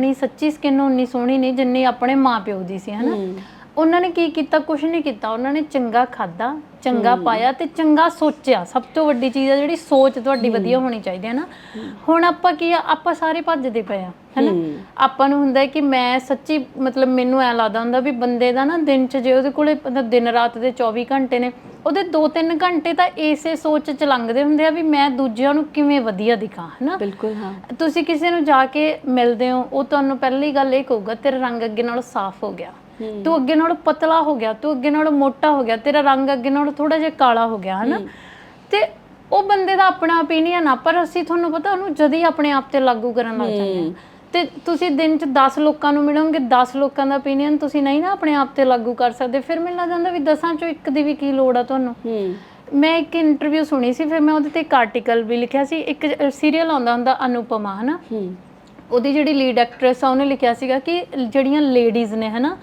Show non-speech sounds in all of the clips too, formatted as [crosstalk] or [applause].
ਆਪਣੀ ਸੱਚੀ ਸਕਿਨ ਉਨੀ ਸੋਹਣੀ ਨਹੀਂ ਜਿੰਨੀ ਆਪਣੇ ਮਾਪਿਓ ਦੀ ਸੀ ਹਨਾ? ਉਹਨਾਂ ਨੇ ਕੀ ਕੀਤਾ? ਕੁਝ ਨਹੀਂ ਕੀਤਾ। ਉਹਨਾਂ ਨੇ ਚੰਗਾ ਖਾਦਾ ਚੰਗਾ ਪਾਇਆ ਤੇ ਚੰਗਾ ਸੋਚਿਆ। ਸਭ ਤੋਂ ਵੱਡੀ ਚੀਜ਼ ਆ ਜਿਹੜੀ ਸੋਚ ਤੁਹਾਡੀ ਵਧੀਆ ਹੋਣੀ ਚਾਹੀਦੀ ਹੈ ਨਾ। ਹੁਣ ਆਪਾਂ ਕੀ ਆ? ਆਪਾਂ ਸਾਰੇ ਭੱਜਦੇ ਪਏ ਆ ਹੈਨਾ? ਆਪਾਂ ਨੂੰ ਹੁੰਦਾ ਹੈ ਕਿ ਮੈਂ ਸੱਚੀ ਮਤਲਬ ਮੈਨੂੰ ਐ ਲੱਗਦਾ ਹੁੰਦਾ ਵੀ ਬੰਦੇ ਦਾ ਨਾ ਦਿਨ ਚ ਜੇ ਉਹਦੇ ਕੋਲੇ ਮਤਲਬ ਦਿਨ ਰਾਤ ਦੇ 24 ਘੰਟੇ ਨੇ ਉਹਦੇ 2-3 ਘੰਟੇ ਤਾਂ ਇਸੇ ਸੋਚ ਚ ਲੰਘਦੇ ਹੁੰਦੇ ਆ ਵੀ ਮੈਂ ਦੂਜਿਆਂ ਨੂੰ ਕਿਵੇਂ ਵਧੀਆ ਦਿਖਾਂ ਹੈਨਾ? ਬਿਲਕੁਲ ਹਾਂ। ਤੁਸੀਂ ਕਿਸੇ ਨੂੰ ਜਾ ਕੇ ਮਿਲਦੇ ਹੋ ਉਹ ਤੁਹਾਨੂੰ ਪਹਿਲੀ ਗੱਲ ਇਹ ਕਹੂਗਾ ਤੇਰਾ ਰੰਗ ਅੱਗੇ ਨਾਲੋਂ ਸਾਫ਼ ਹੋ ਗਿਆ। ਤੂੰ ਅੱਗੇ ਨਾਲੋਂ ਪਤਲਾ ਹੋ ਗਿਆ ਤੂੰ ਅੱਗੇ ਨਾਲੋਂ ਮੋਟਾ ਹੋ ਗਿਆ ਤੇਰਾ ਰੰਗ ਅੱਗੇ ਨਾਲੋਂ ਥੋੜਾ ਜਿਹਾ ਕਾਲਾ ਹੋ ਗਿਆ ਹਨਾ? ਤੇ ਉਹ ਬੰਦੇ ਦਾ ਆਪਣਾ opinion ਆ ਪਰ ਅਸੀਂ ਤੁਹਾਨੂੰ ਪਤਾ ਉਹਨੂੰ ਜਦ ਹੀ ਆਪਣੇ ਆਪ ਤੇ ਲਾਗੂ ਕਰਨ ਲੱਗ ਜਾਂਦੇ ਹਾਂ। ਤੇ ਤੁਸੀਂ ਦਿਨ ਚ 10 ਲੋਕਾਂ ਨੂੰ ਮਿਲੋਗੇ 10 ਲੋਕਾਂ ਦਾ opinion ਤੁਸੀਂ ਨਹੀਂ ਨਾ ਆਪਣੇ ਆਪ ਤੇ ਲਾਗੂ ਕਰ ਸਕਦੇ ਫਿਰ ਮੈਨੂੰ ਲੱਗ ਜਾਂਦਾ ਵੀ ਦਸਾਂ ਚੋਂ ਇੱਕ ਦੀ ਵੀ ਕੀ ਲੋੜ ਆ ਤੁਹਾਨੂੰ? ਮੈਂ ਇੱਕ ਇੰਟਰਵਿਊ ਸੁਣੀ ਸੀ ਫਿਰ ਮੈਂ ਉਹਦੇ ਤੇ ਇੱਕ ਆਰਟੀਕਲ ਵੀ ਲਿਖਿਆ ਸੀ ਇੱਕ ਸੀਰੀਅਲ ਆਉਂਦਾ ਹੁੰਦਾ ਅਨੁਪਮਾ ਹਨਾ? ਉਹਦੀ ਜਿਹੜੀ ਲੀਡ ਐਕਟਰੈਸ ਆ ਉਹਨੇ ਲਿਖਿਆ ਸੀਗਾ ਕਿ ਜਿਹੜੀਆਂ ਲੇਡੀਜ਼ ਨੇ ਹਨਾ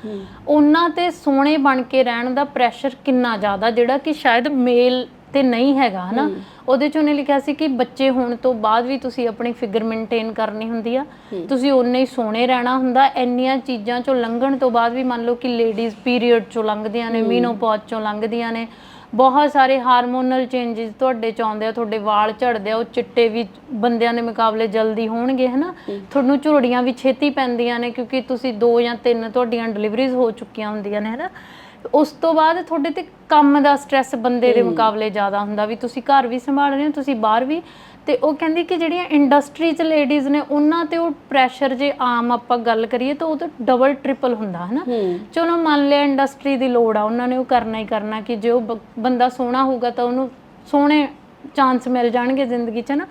ਉਹਨਾਂ ਤੇ ਸੋਹਣੇ ਬਣ ਕੇ ਰਹਿਣ ਦਾ ਪ੍ਰੈਸ਼ਰ ਕਿੰਨਾ ਜ਼ਿਆਦਾ ਜਿਹੜਾ ਕਿ ਸ਼ਾਇਦ ਮੇਲ ਤੇ ਨਹੀਂ ਹੈਗਾ ਹਨਾ। ਉਹਦੇ ਚ ਉਹਨੇ ਲਿਖਿਆ ਸੀ ਕਿ ਬੱਚੇ ਹੋਣ ਤੋਂ ਬਾਅਦ ਵੀ ਤੁਸੀਂ ਆਪਣੀ ਫਿਗਰ ਮੇਨਟੇਨ ਕਰਨੀ ਹੁੰਦੀ ਆ। ਤੁਸੀਂ ਓਨੇ ਹੀ ਸੋਹਣੇ ਰਹਿਣਾ ਹੁੰਦਾ ਇੰਨੀਆਂ ਚੀਜ਼ਾਂ ਚੋਂ ਲੰਘਣ ਤੋਂ ਬਾਅਦ ਵੀ ਮੰਨ ਲਓ ਕਿ ਲੇਡੀਜ਼ ਪੀਰੀਅਡ ਚੋਂ ਲੰਘਦੀਆਂ ਨੇ ਮੀਨੋਪੌਜ਼ ਚੋਂ ਲੰਘਦੀਆਂ ਨੇ ਬਹੁਤ ਸਾਰੇ ਹਾਰਮੋਨਲ ਚੇਂਜਸ ਤੁਹਾਡੇ ਚ ਆਉਂਦੇ ਆ ਤੁਹਾਡੇ ਵਾਲ ਝੜਦੇ ਆ ਉਹ ਚਿੱਟੇ ਵੀ ਬੰਦਿਆਂ ਦੇ ਮੁਕਾਬਲੇ ਜਲਦੀ ਹੋਣਗੇ ਹਨਾ? ਤੁਹਾਨੂੰ ਝੁਰੜੀਆਂ ਵੀ ਛੇਤੀ ਪੈਂਦੀਆਂ ਨੇ ਕਿਉਂਕਿ ਤੁਸੀਂ ਦੋ ਜਾਂ ਤਿੰਨ ਤੁਹਾਡੀਆਂ ਡਿਲੀਵਰੀਜ਼ ਹੋ ਚੁੱਕੀਆਂ ਹੁੰਦੀਆਂ ਨੇ ਹਨਾ? ਉਸ ਤੋਂ ਬਾਅਦ ਤੁਹਾਡੇ ਤੇ ਕੰਮ ਦਾ ਸਟ੍ਰੈਸ ਬੰਦੇ ਦੇ ਮੁਕਾਬਲੇ ਜ਼ਿਆਦਾ ਹੁੰਦਾ ਵੀ ਤੁਸੀਂ ਘਰ ਵੀ ਸੰਭਾਲ ਰਹੇ ਹੋ ਤੁਸੀਂ ਬਾਹਰ ਵੀ। ਤੇ ਉਹ ਕਹਿੰਦੀ ਕਿ ਜਿਹੜੀਆਂ ਇੰਡਸਟਰੀ 'ਚ ਲੇਡੀਜ਼ ਨੇ ਉਹਨਾਂ ਤੇ ਉਹ ਪ੍ਰੈਸ਼ਰ ਜੇ ਆਮ ਆਪਾਂ ਗੱਲ ਕਰੀਏ ਤਾਂ ਉਹ ਤਾਂ ਡਬਲ ਟ੍ਰਿਪਲ ਹੁੰਦਾ ਹਨਾ। ਚਲੋ ਮੰਨ ਲਿਆ ਇੰਡਸਟਰੀ ਦੀ ਲੋੜ ਆ ਉਹਨਾਂ ਨੇ ਉਹ ਕਰਨਾ ਹੀ ਕਰਨਾ ਕਿ ਜੇ ਉਹ ਬੰਦਾ ਸੋਹਣਾ ਹੋਊਗਾ ਤਾਂ ਉਹਨੂੰ ਸੋਹਣੇ ਚਾਂਸ ਮਿਲ ਜਾਣਗੇ ਜ਼ਿੰਦਗੀ 'ਚ ਨਾ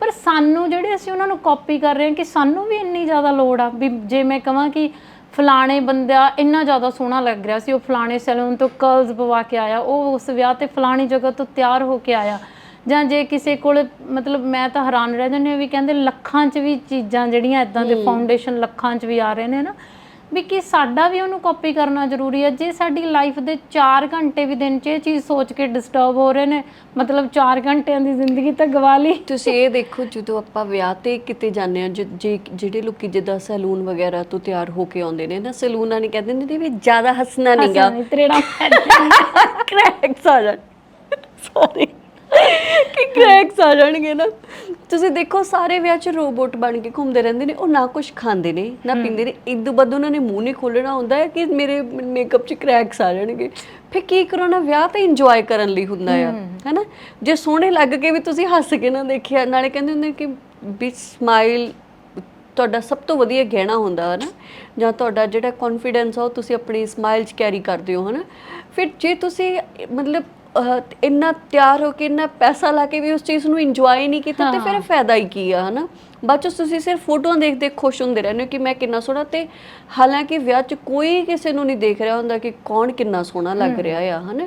ਪਰ ਸਾਨੂੰ ਜਿਹੜੇ ਅਸੀਂ ਉਹਨਾਂ ਨੂੰ ਕਾਪੀ ਕਰ ਰਹੇ ਹਾਂ ਕਿ ਸਾਨੂੰ ਵੀ ਇੰਨੀ ਜ਼ਿਆਦਾ ਲੋੜ ਆ ਵੀ ਜੇ ਮੈਂ ਕਹਾਂ ਕਿ ਫਲਾਣੇ ਬੰਦਾ ਇੰਨਾ ਜ਼ਿਆਦਾ ਸੋਹਣਾ ਲੱਗ ਰਿਹਾ ਸੀ ਉਹ ਫਲਾਣੇ ਸੈਲੂਨ ਤੋਂ ਕਰਲਸ ਪਵਾ ਕੇ ਆਇਆ ਉਹ ਉਸ ਵਿਆਹ ਤੇ ਫਲਾਣੀ ਜਗ੍ਹਾ ਤੋਂ ਤਿਆਰ ਹੋ ਕੇ ਆਇਆ। ਜਾਂ ਜੇ ਕਿਸੇ ਕੋਲ ਮਤਲਬ ਮੈਂ ਤਾਂ ਹੈਰਾਨ ਰਹਿ ਜਾਂਦੀ ਹਾਂ ਵੀ ਕਹਿੰਦੇ ਲੱਖਾਂ 'ਚ ਵੀ ਚੀਜ਼ਾਂ ਜਿਹੜੀਆਂ ਇਦਾਂ ਦੇ ਫਾਊਂਡੇਸ਼ਨ ਲੱਖਾਂ 'ਚ ਵੀ ਆ ਰਹੇ ਨੇ ਨਾ ਵੀ ਕੀ ਸਾਡਾ ਵੀ ਉਹਨੂੰ ਕਾਪੀ ਕਰਨਾ ਜ਼ਰੂਰੀ ਹੈ ਜੇ ਸਾਡੀ ਲਾਈਫ ਦੇ 4 ਘੰਟੇ ਵੀ ਦਿਨ 'ਚ ਇਹ ਚੀਜ਼ ਸੋਚ ਕੇ ਡਿਸਟਰਬ ਹੋ ਰਹੇ ਨੇ ਮਤਲਬ 4 ਘੰਟਿਆਂ ਦੀ ਜ਼ਿੰਦਗੀ ਤਾਂ ਗਵਾ ਲਈ। ਤੁਸੀਂ ਇਹ ਦੇਖੋ ਜਦੋਂ ਆਪਾਂ ਵਿਆਹ ਤੇ ਕਿਤੇ ਜਾਂਦੇ ਆ ਜੇ ਜਿਹੜੇ ਲੋਕੀ ਜਿੱਦਾਂ ਸੈਲੂਨ ਵਗੈਰਾ ਤੋਂ ਤਿਆਰ ਹੋ ਕੇ ਆਉਂਦੇ ਨੇ ਨਾ ਸੈਲੂਨਾਂ ਨੇ ਕਹਿੰਦੇ ਨੇ ਵੀ ਜ਼ਿਆਦਾ ਹੱਸਣਾ ਨਹੀਂਗਾ ਤਰੇੜਾ ਕ੍ਰੈਕਸ ਆ ਜਾਣ। ਸੌਰੀ ਕਿ ਕ੍ਰੈਕਸ ਆ ਜਾਣਗੇ ਨਾ। ਤੁਸੀਂ ਦੇਖੋ ਸਾਰੇ ਵਿਆਹ 'ਚ ਰੋਬੋਟ ਬਣ ਕੇ ਘੁੰਮਦੇ ਰਹਿੰਦੇ ਨੇ ਉਹ ਨਾ ਕੁਝ ਖਾਂਦੇ ਨੇ ਨਾ ਪੀਂਦੇ ਨੇ। ਇਦੋਂ ਬਾਅਦ ਉਹਨਾਂ ਨੇ ਮੂੰਹ ਨਹੀਂ ਖੋਲਣਾ ਹੁੰਦਾ ਹੈ ਕਿ ਮੇਰੇ ਮੇਕਅਪ 'ਚ ਕ੍ਰੈਕਸ ਆ ਜਾਣਗੇ। ਫਿਰ ਕੀ ਕਰੋ ਨਾ ਵਿਆਹ ਤਾਂ ਇੰਜੋਏ ਕਰਨ ਲਈ ਹੁੰਦਾ ਆ ਹੈਨਾ? ਜੇ ਸੋਹਣੇ ਲੱਗ ਕੇ ਵੀ ਤੁਸੀਂ ਹੱਸ ਕੇ ਨਾ ਦੇਖਿਆ ਨਾਲੇ ਕਹਿੰਦੇ ਹੁੰਦੇ ਕਿ ਵੀ ਸਮਾਈਲ ਤੁਹਾਡਾ ਸਭ ਤੋਂ ਵਧੀਆ ਗਹਿਣਾ ਹੁੰਦਾ ਹੈ ਨਾ ਜਾਂ ਤੁਹਾਡਾ ਜਿਹੜਾ ਕੌਨਫੀਡੈਂਸ ਆ ਉਹ ਤੁਸੀਂ ਆਪਣੀ ਸਮਾਈਲ 'ਚ ਕੈਰੀ ਕਰਦੇ ਹੋ ਹਨਾ? ਫਿਰ ਜੇ ਤੁਸੀਂ ਮਤਲਬ ਇੰਨਾ ਤਿਆਰ ਹੋ ਕੇ ਇੰਨਾ ਪੈਸਾ ਲਾ ਕੇ ਵੀ ਉਸ ਚੀਜ਼ ਨੂੰ ਇੰਜੋਏ ਨਹੀਂ ਕੀਤਾ ਤੇ ਫਿਰ ਫਾਇਦਾ ਹੀ ਕੀ ਆ ਹਨਾ? ਬਾਅਦ 'ਚ ਤੁਸੀਂ ਸਿਰਫ ਫੋਟੋਆਂ ਦੇਖ ਦੇਖ ਖੁਸ਼ ਹੁੰਦੇ ਰਹਿੰਦੇ ਹੋ ਕਿ ਮੈਂ ਕਿੰਨਾ ਸੋਹਣਾ ਤੇ ਹਾਲਾਂਕਿ ਵਿਆਹ 'ਚ ਕੋਈ ਕਿਸੇ ਨੂੰ ਨਹੀਂ ਦੇਖ ਰਿਹਾ ਹੁੰਦਾ ਕਿ ਕੌਣ ਕਿੰਨਾ ਸੋਹਣਾ ਲੱਗ ਰਿਹਾ ਆ ਹਨਾ?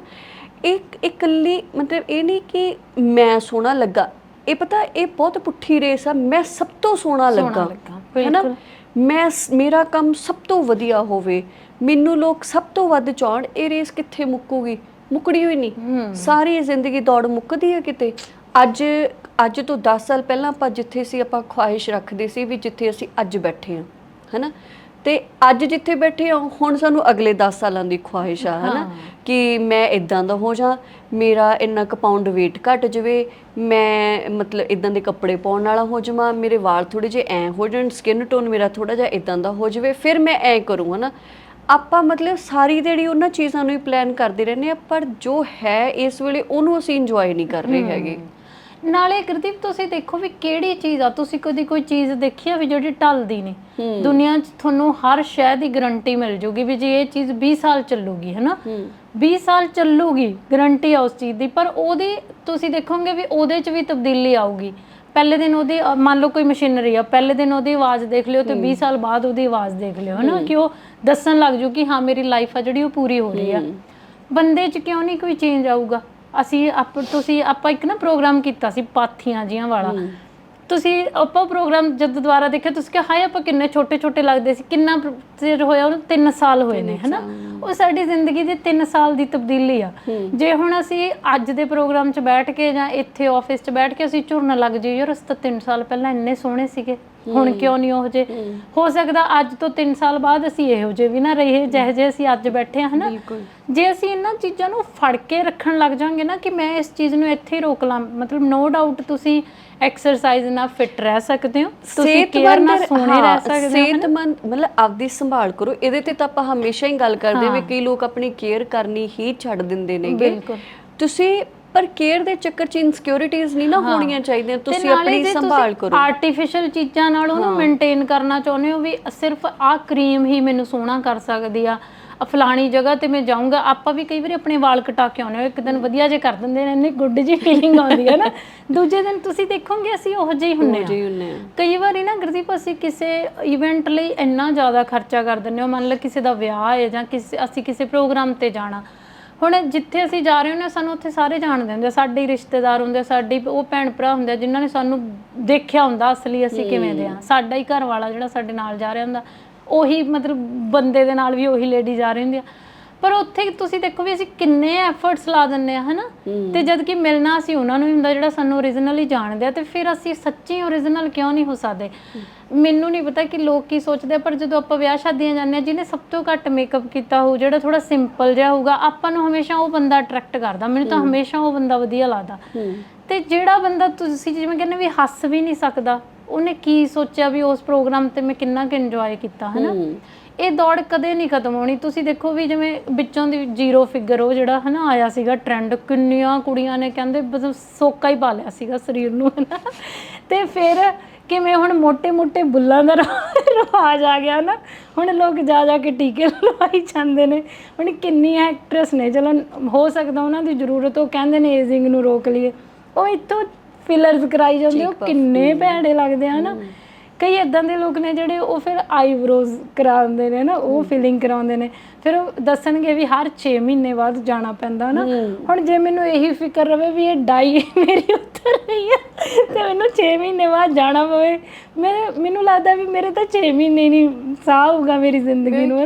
ਇੱਕ ਇਕੱਲੀ ਮਤਲਬ ਇਹ ਨਹੀਂ ਕਿ ਮੈਂ ਸੋਹਣਾ ਲੱਗਾ ਇਹ ਪਤਾ ਇਹ ਬਹੁਤ ਪੁੱਠੀ ਰੇਸ ਆ ਮੈਂ ਸਭ ਤੋਂ ਸੋਹਣਾ ਲੱਗਾ ਹੈਨਾ? ਮੈਂ ਮੇਰਾ ਕੰਮ ਸਭ ਤੋਂ ਵਧੀਆ ਹੋਵੇ ਮੈਨੂੰ ਲੋਕ ਸਭ ਤੋਂ ਵੱਧ ਚਾਹਣ ਇਹ ਰੇਸ ਕਿੱਥੇ ਮੁੱਕੂਗੀ? ਮੁੱਕੜੀ ਹੋਈ ਨਹੀਂ। ਸਾਰੀ ਜ਼ਿੰਦਗੀ ਦੌੜ ਮੁੱਕਦੀ ਹੈ ਕਿਤੇ। ਅੱਜ ਅੱਜ ਤੋਂ 10 ਸਾਲ ਪਹਿਲਾਂ ਆਪਾਂ ਜਿੱਥੇ ਸੀ ਆਪਾਂ ਖੁਆਇਸ਼ ਰੱਖਦੇ ਸੀ ਵੀ ਜਿੱਥੇ ਅਸੀਂ ਅੱਜ ਬੈਠੇ ਹਾਂ ਹੈਨਾ? ਤੇ ਅੱਜ ਜਿੱਥੇ ਬੈਠੇ ਹਾਂ ਹੁਣ ਸਾਨੂੰ ਅਗਲੇ 10 ਸਾਲਾਂ ਦੀ ਖੁਆਇਸ਼ ਆ ਹੈਨਾ? ਕਿ ਮੈਂ ਇਦਾਂ ਦਾ ਹੋ ਜਾ ਮੇਰਾ ਇੰਨਾ ਕੁ ਪਾਉਂਡ weight ਘਟ ਜਾਵੇ ਮੈਂ ਮਤਲਬ ਇਦਾਂ ਦੇ ਕੱਪੜੇ ਪਾਉਣ ਵਾਲਾ ਹੋ ਜਾਵਾਂ ਮੇਰੇ ਵਾਲ ਥੋੜੇ ਜਿਹੇ ਐ ਹੋ ਜਾਣ ਸਕਿਨ ਟੋਨ ਮੇਰਾ ਥੋੜਾ ਜਿਹਾ ਇਦਾਂ ਦਾ ਹੋ ਜਾਵੇ ਫਿਰ ਮੈਂ ਐ ਕਰੂੰ ਹਨਾ? ਆਪਾਂ ਮਤਲਬ ਸਾਰੀ ਜਿਹੜੀ ਉਹਨਾਂ ਚੀਜ਼ਾਂ ਨੂੰ ਹੀ ਪਲਾਨ ਕਰਦੇ ਰਹਿੰਦੇ ਆ ਪਰ ਜੋ ਹੈ ਇਸ ਵੇਲੇ ਉਹਨੂੰ ਅਸੀਂ ਇੰਜੋਏ ਨਹੀਂ ਕਰ ਰਹੇ ਹੈਗੇ। ਨਾਲੇ ਗੁਰਦੀਪ ਤੁਸੀਂ ਦੇਖੋ ਵੀ ਕਿਹੜੀ ਚੀਜ਼ ਆ ਤੁਸੀਂ ਕਦੀ ਕੋਈ ਚੀਜ਼ ਦੇਖੀ ਆ ਵੀ ਜਿਹੜੀ ਟਲਦੀ ਨਹੀਂ? ਦੁਨੀਆ 'ਚ ਤੁਹਾਨੂੰ ਹਰ ਸ਼ੈ ਦੀ ਗਾਰੰਟੀ ਮਿਲ ਜੂਗੀ ਵੀ ਜੇ ਇਹ ਚੀਜ਼ 20 ਸਾਲ ਚੱਲੂਗੀ ਹੈਨਾ? 20 ਸਾਲ ਚੱਲੂਗੀ ਗਾਰੰਟੀ ਆ ਉਸ ਚੀਜ਼ ਦੀ ਪਰ ਉਹਦੀ ਤੁਸੀਂ ਦੇਖੋਗੇ ਵੀ ਉਹਦੇ 'ਚ ਵੀ ਤਬਦੀਲੀ ਆਊਗੀ। ਪਹਿਲੇ ਦਿਨ ਉਹਦੀ ਅ, ਮੰਨ ਲਓ ਕੋਈ ਮਸ਼ੀਨਰੀ ਆ ਪਹਿਲੇ ਦਿਨ ਉਹਦੀ ਆਵਾਜ਼ ਦੇਖ ਲਿਓ ਤੇ 20 ਸਾਲ ਬਾਅਦ ਉਹਦੀ ਆਵਾਜ਼ ਦੇਖ ਲਿਓ ਹਨਾ? ਕਿ ਉਹ ਦੱਸਣ ਲੱਗ ਜੂ ਕਿ ਹਾਂ ਮੇਰੀ ਲਾਈਫ ਆ ਜਿਹੜੀ ਉਹ ਪੂਰੀ ਹੋ ਰਹੀ ਆ। ਬੰਦੇ 'ਚ ਕਿਉਂ ਨਹੀਂ ਕੋਈ ਚੇਂਜ ਆਊਗਾ? ਅਸੀਂ ਆਪ ਤੁਸੀਂ ਆਪਾਂ ਇੱਕ ਨਾ ਪ੍ਰੋਗਰਾਮ ਕੀਤਾ ਸੀ ਪਾਥੀਆਂ ਜੀਆਂ ਵਾਲਾ। ਤੁਸੀਂ ਆਪਾਂ ਪ੍ਰੋਗਰਾਮ ਜਦ ਦੁਬਾਰਾ ਦੇਖਿਆ ਤੁਸੀਂ ਕਿਹਾ ਹਾਏ ਆਪਾਂ ਕਿੰਨੇ ਛੋਟੇ ਛੋਟੇ ਲੱਗਦੇ ਸੀ ਕਿੰਨਾ ਚਿਰ ਹੋਇਆ ਉਹਨੂੰ? 3 ਸਾਲ ਹੋਏ ਨੇ ਹਨਾ? ਉਹ ਸਾਡੀ ਜ਼ਿੰਦਗੀ ਦੀ 3 ਸਾਲ ਦੀ ਤਬਦੀਲੀ ਆ। ਜੇ ਹੁਣ ਅਸੀਂ ਅੱਜ ਦੇ ਪ੍ਰੋਗਰਾਮ 'ਚ ਬੈਠ ਕੇ ਜਾਂ ਇੱਥੇ ਆਫਿਸ 'ਚ ਬੈਠ ਕੇ ਅਸੀਂ ਝੁਰਨ ਲੱਗ ਜਾਈਏ ਯਾਰ ਅਸੀਂ ਤਾਂ 3 ਸਾਲ ਪਹਿਲਾਂ ਇੰਨੇ ਸੋਹਣੇ ਸੀਗੇ। ਹੁਣ ਕਿਉਂ ਨਹੀਂ ਉਹ ਜੇ? ਹੋ। ਸਕਦਾ ਅੱਜ ਤੋਂ 3 ਸਾਲ ਬਾਅਦ ਅਸੀਂ ਇਹੋ ਜਿਹੇ ਵੀ ਨਾ ਰਹੇ ਜਿਹੇ ਜਿਹੇ ਅਸੀਂ ਅੱਜ ਬੈਠੇ ਹਾਂ ਹਨਾ? ਜੇ ਅਸੀਂ ਇਹਨਾਂ ਚੀਜ਼ਾਂ ਨੂੰ ਫੜ ਕੇ ਰੱਖਣ ਲੱਗ ਜਾਾਂਗੇ ਨਾ ਕਿ ਮੈਂ ਇਸ ਚੀਜ਼ ਨੂੰ ਇੱਥੇ ਹੀ ਰੋਕ ਲਾਂ ਮਤਲਬ ਨੋ ਡਾਊਟ ਤੁਸੀਂ ਐਕਸਰਸਾਈਜ਼ ਨਾਲ ਫਿਟ ਰਹਿ ਸਕਦੇ ਹੋ ਤੁਸੀਂ ਕੇਅਰ ਨਾਲ ਸੋਹਣੇ ਰਹਿ ਸਕਦੇ ਹੋ? ਸਿਹਤਮੰਦ ਮਤਲਬ ਆਪਦੀ ਸੰਭਾਲ ਕਰੋ। ਇਹਦੇ ਤੇ ਤਾਂ ਆਪਾਂ ਹਮੇਸ਼ਾ ਹੀ ਗੱਲ ਕਰਦੇ ਵੀ ਕਈ ਲੋਕ ਆਪਣੀ ਕੇਅਰ ਕਰਨੀ ਹੀ ਛੱਡ ਦਿੰਦੇ ਨੇਗੇ। ਬਿਲਕੁਲ। ਤੁਸੀਂ ਪਰ ਕੇਅਰ ਦੇ ਚੱਕਰ ਚ ਇਨਸਿਕਿਉਰਿਟੀਜ਼ ਨਹੀਂ ਨਾ ਹੋਣੀਆਂ ਚਾਹੀਦੀਆਂ। ਤੁਸੀਂ ਆਪਣੀ ਸੰਭਾਲ ਕਰੋ। ਆਰਟੀਫੀਸ਼ੀਅਲ ਚੀਜ਼ਾਂ ਨਾਲ ਉਹਨੂੰ ਮੇਨਟੇਨ ਕਰਨਾ ਚਾਹੁੰਦੇ ਹੋ ਵੀ ਸਿਰਫ ਆਹ ਕਰੀਮ ਹੀ ਮੈਨੂੰ ਸੋਹਣਾ ਕਰ ਸਕਦੀ ਆ। ਫਲਾਣੀ ਜਗ੍ਹਾ ਤੇ ਮੈਂ ਜਾਊਂਗਾ ਆਪਾਂ ਵੀ ਕਈ ਵਾਰੀ ਆਪਣੇ ਵਾਲ ਕਟਾ ਕੇ ਆਉਂਦੇ ਹਾਂ ਇੱਕ ਦਿਨ ਵਧੀਆ ਜੇ ਕਰ ਦਿੰਦੇ ਨੇ ਇੰਨੀ ਗੁੱਡ ਜੀ ਫੀਲਿੰਗ ਆਉਂਦੀ ਹੈ ਨਾ। [laughs] ਦੂਜੇ ਦਿਨ ਤੁਸੀਂ ਦੇਖੋਗੇ ਅਸੀਂ ਉਹੋ ਜਿਹੇ ਹੀ ਹੁੰਨੇ ਆ ਕਈ ਵਾਰੀ ਨਾ ਗੁਰਦੀਪ ਅਸੀਂ ਕਿਸੇ ਇਵੈਂਟ ਲਈ ਇੰਨਾ ਜ਼ਿਆਦਾ ਖਰਚਾ ਕਰ ਦਿੰਦੇ ਹਾਂ ਮੰਨ ਲਓ ਕਿਸੇ ਦਾ ਵਿਆਹ ਹੈ ਜਾਂ ਕਿਸੇ ਅਸੀਂ ਕਿਸੇ ਪ੍ਰੋਗਰਾਮ ਤੇ ਜਾਣਾ ਹੁਣ ਜਿੱਥੇ ਅਸੀਂ ਜਾ ਰਹੇ ਹੁੰਦੇ ਸਾਨੂੰ ਉੱਥੇ ਸਾਰੇ ਜਾਣਦੇ ਹੁੰਦੇ ਸਾਡੇ ਹੀ ਰਿਸ਼ਤੇਦਾਰ ਹੁੰਦੇ ਸਾਡੀ ਉਹ ਭੈਣ ਭਰਾ ਹੁੰਦੇ ਜਿਨ੍ਹਾਂ ਨੇ ਸਾਨੂੰ ਦੇਖਿਆ ਹੁੰਦਾ ਅਸਲੀ ਅਸੀਂ ਕਿਵੇਂ ਦੇ ਆ। ਸਾਡਾ ਹੀ ਘਰ ਵਾਲਾ ਜਿਹੜਾ ਸਾਡੇ ਨਾਲ ਜਾ ਰਿਹਾ ਹੁੰਦਾ ਉਹੀ ਮਤਲਬ ਬੰਦੇ ਦੇ ਨਾਲ ਵੀ ਉਹੀ ਲੇਡੀ ਜਾ ਰਹੀ ਹੁੰਦੀ ਆ। ਪਰ ਉੱਥੇ ਤੁਸੀਂ ਦੇਖੋ ਵੀ ਅਸੀਂ ਕਿੰਨੇ ਐਫਰਟਸ ਲਾ ਦਿੰਨੇ ਆ ਹਨਾ? ਤੇ ਜਦ ਕਿ ਮਿਲਣਾ ਅਸੀਂ ਉਹਨਾਂ ਨੂੰ ਹੀ ਹੁੰਦਾ ਜਿਹੜਾ ਸਾਨੂੰ ਓਰੀਜਨਲੀ ਜਾਣਦੇ ਆ ਤੇ ਫਿਰ ਅਸੀਂ ਸੱਚੀ ਓਰੀਜਨਲ ਕਿਉਂ ਨਹੀਂ ਹੋ ਸਕਦੇ? ਮੈਨੂੰ ਨਹੀਂ ਪਤਾ ਕਿ ਲੋਕ ਕੀ ਸੋਚਦੇ ਆ ਪਰ ਜਦੋਂ ਆਪਾਂ ਵਿਆਹ ਸ਼ਾਦੀਆਂ ਜਾਂਦੇ ਆ ਜਿਹਨੇ ਸਭ ਤੋਂ ਘੱਟ ਮੇਕਅਪ ਕੀਤਾ ਹੋਊ ਜਿਹੜਾ ਥੋੜਾ ਸਿੰਪਲ ਜਿਹਾ ਹੋਊਗਾ ਆਪਾਂ ਨੂੰ ਹਮੇਸ਼ਾ ਉਹ ਬੰਦਾ ਅਟਰੈਕਟ ਕਰਦਾ। ਮੈਨੂੰ ਤਾਂ ਹਮੇਸ਼ਾ ਉਹ ਬੰਦਾ ਵਧੀਆ ਲੱਗਦਾ। ਤੇ ਜਿਹੜਾ ਬੰਦਾ ਤੁਸੀਂ ਜਿਵੇਂ ਕਹਿੰਦੇ ਵੀ ਹੱਸ ਵੀ ਨਹੀਂ ਸਕਦਾ ਉਹਨੇ ਕੀ ਸੋਚਿਆ ਵੀ ਉਸ ਪ੍ਰੋਗਰਾਮ ਤੇ ਮੈਂ ਕਿੰਨਾ ਕੁ ਇੰਜੋਏ ਕੀਤਾ ਹਨਾ? ਇਹ ਦੌੜ ਕਦੇ ਨਹੀਂ ਖਤਮ ਹੋਣੀ। ਤੁਸੀਂ ਦੇਖੋ ਵੀ ਜਿਵੇਂ ਵਿੱਚੋਂ ਦੀ ਜ਼ੀਰੋ ਫਿਗਰ ਉਹ ਜਿਹੜਾ ਹਨਾ ਆਇਆ ਸੀਗਾ ਟ੍ਰੈਂਡ ਕਿੰਨੀਆਂ ਕੁੜੀਆਂ ਨੇ ਕਹਿੰਦੇ ਬਸ ਸੋਕਾ ਹੀ ਪਾ ਲਿਆ ਸੀਗਾ ਸਰੀਰ ਨੂੰ ਤੇ ਫਿਰ ਕਿਵੇਂ ਹੁਣ ਮੋٹے-ਮੋٹے ਬੁੱਲਾਂ ਦਾ ਰਵਾਜ ਆ ਗਿਆ ਨਾ ਹੁਣ ਲੋਕ ਜਾ ਜਾ ਕੇ ਟੀਕੇ [laughs] ਲਵਾਈ ਜਾਂਦੇ ਨੇ। ਹੁਣ ਕਿੰਨੀ ਐਕਟਰਸ ਨੇ। ਚਲੋ ਹੋ ਸਕਦਾ ਉਹਨਾਂ ਦੀ ਜ਼ਰੂਰਤ ਉਹ ਕਹਿੰਦੇ ਨੇ ਏਜਿੰਗ ਨੂੰ ਰੋਕ ਲਈਏ। ਉਹ ਇੱਥੋਂ ਫਿਲਰਸ ਕਰਾਈ ਜਾਂਦੇ ਉਹ ਕਿੰਨੇ ਭੈੜੇ ਲੱਗਦੇ ਆ ਨਾ ਕਈ ਇਦਾਂ ਦੇ ਲੋਕ ਨੇ ਜਿਹੜੇ ਉਹ ਫਿਰ ਆਈਬ੍ਰੋਜ਼ ਕਰਾਉਂਦੇ ਨੇ ਨਾ ਉਹ ਫਿਲਿੰਗ ਕਰਾਉਂਦੇ ਨੇ। ਫਿਰ ਉਹ ਦੱਸਣਗੇ ਵੀ ਹਰ 6 ਮਹੀਨੇ ਬਾਅਦ ਜਾਣਾ ਪੈਂਦਾ ਨਾ। ਹੁਣ ਜੇ ਮੈਨੂੰ ਇਹੀ ਫਿਕਰ ਰਵੇ ਵੀ ਇਹ ਡਾਈ ਮੇਰੀ ਉਤਰ ਰਹੀ ਹੈ ਤੇ ਮੈਨੂੰ 6 ਮਹੀਨੇ ਬਾਅਦ ਜਾਣਾ ਪਵੇ ਮੈਂ ਮੈਨੂੰ ਲੱਗਦਾ ਵੀ ਮੇਰੇ ਤਾਂ 6 ਮਹੀਨੇ ਨਹੀਂ ਸਾਹ ਹੋਊਗਾ ਮੇਰੀ ਜ਼ਿੰਦਗੀ ਨੂੰ।